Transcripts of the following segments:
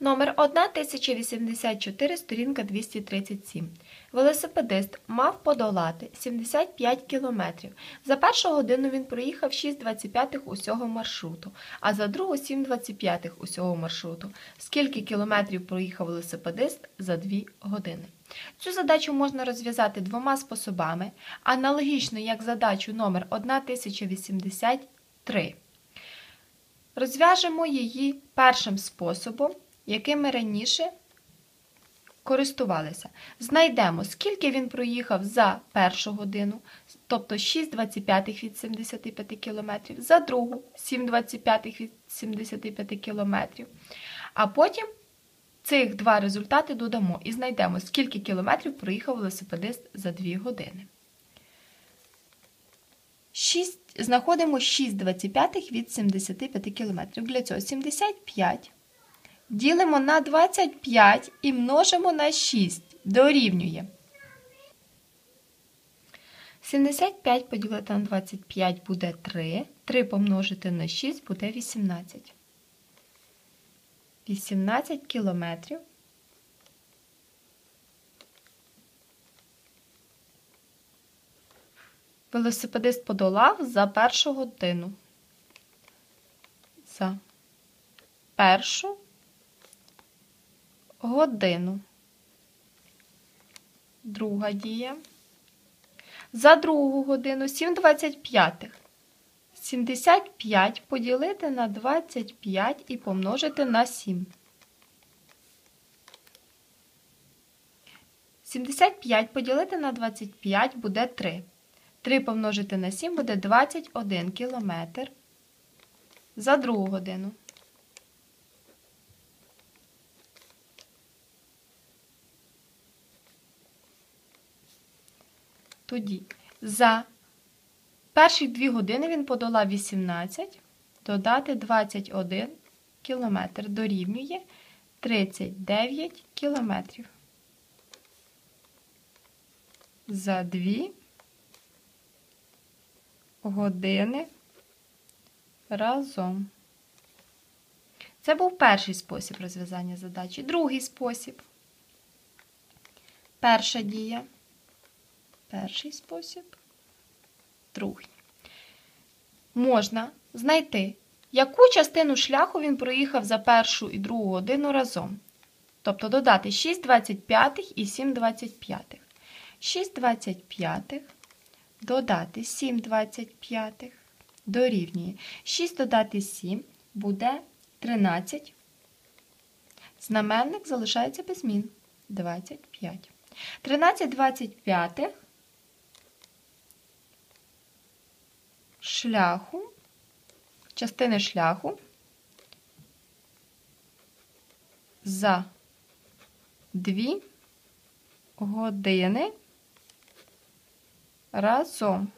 Номер 1084, сторінка 237. Велосипедист мав подолати 75 кілометрів. За першу годину він проїхав 6,25 усього маршруту, а за другу 7,25 усього маршруту. Скільки кілометрів проїхав велосипедист за 2 години? Цю задачу можна розв'язати двома способами, аналогічно як задачу номер 1083. Розв'яжемо її першим способом, яким ми раніше користувалися. Знайдемо, скільки він проїхав за першу годину, тобто 6,25 від 75 км, за другу 7,25 від 75 км. А потім цих два результати додамо і знайдемо, скільки кілометрів проїхав велосипедист за 2 години. 6, знаходимо 6,25 від 75 км. Для цього 75 ділимо на 25 і множимо на 6. Дорівнює. 75 поділити на 25 буде 3. 3 помножити на 6 буде 18. 18 кілометрів. Велосипедист подолав за першу годину. За першу годину. Друга дія. За другу годину 7,25. 75 поділити на 25 і помножити на 7. 75 поділити на 25 буде 3. 3 помножити на 7 буде 21 кілометр за другу годину. Тоді за перші 2 години він подолав 18, додати 21 кілометр дорівнює 39 кілометрів. За 2 години разом. Це був перший спосіб розв'язання задачі. Другий спосіб. Перша дія. Перший спосіб. Другий. Можна знайти, яку частину шляху він проїхав за першу і другу годину разом. Тобто додати 6,25 і 7,25. 6,25 додати 7,25 дорівнює. 6 додати 7 буде 13. Знаменник залишається без змін. 25. 13 25 шляху, частини шляху за 2 години разом.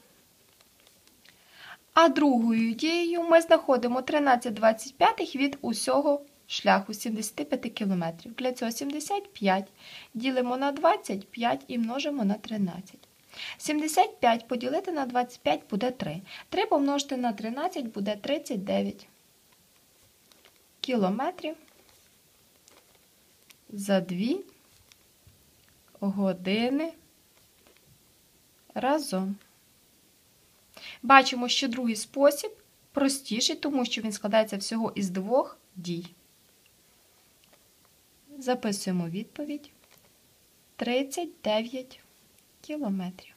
А другою дією ми знаходимо 13,25 від усього шляху 75 км. Для цього 75 ділимо на 25 і множимо на 13. 75 поділити на 25 буде 3. 3 помножити на 13 буде 39 кілометрів за 2 години разом. Бачимо, що другий спосіб простіший, тому що він складається всього із двох дій. Записуємо відповідь 39 кілометрів.